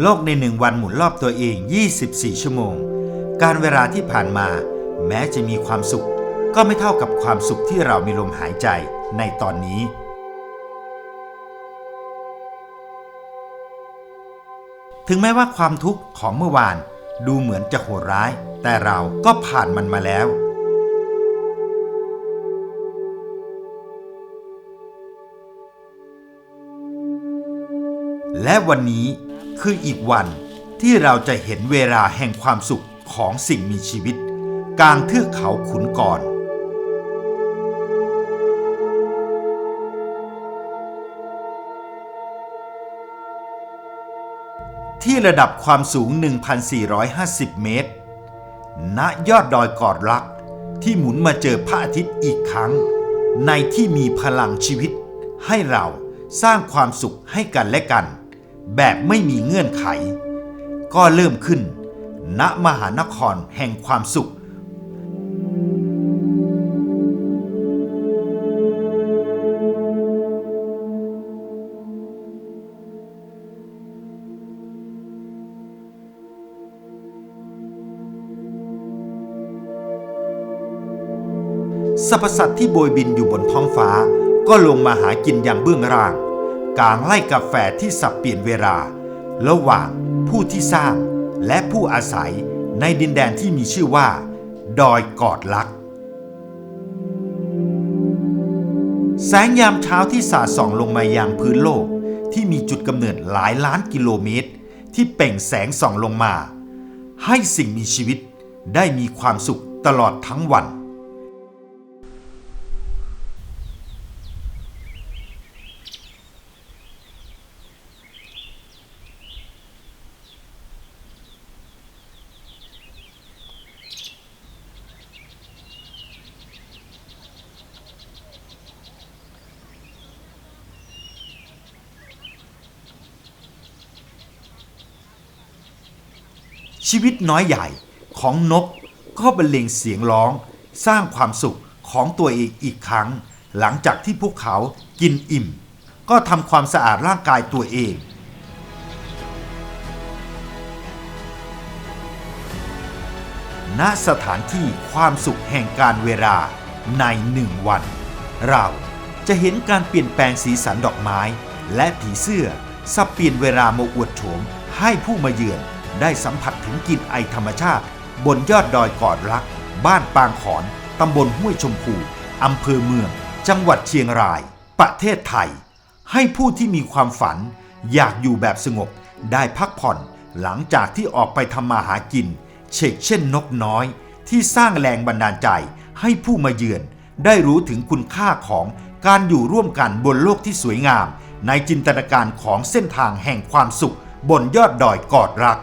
โลกในหนึ่งวันหมุนรอบตัวเอง 24 ชั่วโมง การเวลาที่ผ่านมา แม้จะมีความสุข ก็ไม่เท่ากับความสุขที่เรามีลมหายใจในตอนนี้ ถึงแม้ว่าความทุกข์ของเมื่อวานดูเหมือนจะโหดร้าย แต่เราก็ผ่านมันมาแล้ว และวันนี้ คืออีกวันที่เราจะเห็นเวลาแห่งความสุขของสิ่งมีชีวิต กลางเทือกเขาขุนกรที่ระดับความสูง 1,450 เมตร ณ ยอดดอยกอดรัก ที่หมุนมาเจอพระอาทิตย์อีกครั้ง ในที่มีพลังชีวิต ให้เราสร้างความสุขให้กันและกัน แบบไม่มีเงื่อนไข ก็เริ่มขึ้น ณมหานครแห่งความสุข สรรพสัตว์ที่โบยบินอยู่บนท้องฟ้าก็ลงมาหากินอย่างเบื้องล่าง กางไล่กาแฟที่สับเปลี่ยนเวลา ระหว่างผู้ที่สร้างและผู้อาศัยในดินแดนที่มีชื่อว่า ดอยกอดลัก แสงยามเช้าที่สาดส่องลงมายังพื้นโลกที่มีจุดกำเนิดหลายล้านกิโลเมตร ที่เปล่งแสงส่องลงมา ให้สิ่งมีชีวิตได้มีความสุขตลอดทั้งวัน ชีวิตน้อยใหญ่ของนกก็บรรเลงเสียงร้อง สร้างความสุขของตัวเองอีกครั้ง หลังจากที่พวกเขากินอิ่ม ก็ทำความสะอาดร่างกายตัวเองณสถานที่ความสุขแห่งการเวลาในหนึ่งวัน เราจะเห็นการเปลี่ยนแปลงสีสันดอกไม้ และผีเสื้อสับเปลี่ยนเวลามาอวดโฉมให้ผู้มาเยือน ได้สัมผัสถึงกลิ่นไอธรรมชาติ บนยอดดอยกอดรัก บ้านปางขอนตำบลห้วยชมพูอำเภอเมือง จังหวัดเชียงราย ประเทศไทย ให้ผู้ที่มีความฝัน อยากอยู่แบบสงบ ได้พักผ่อนหลังจากที่ออกไปทำมาหากิน เชกเช่นนกน้อย ที่สร้างแรงบันดาลใจให้ผู้มาเยือน ได้รู้ถึงคุณค่าของการอยู่ร่วมกันบนโลกที่สวยงาม ในจินตนาการของเส้นทางแห่งความสุข บนยอดดอยกอดรัก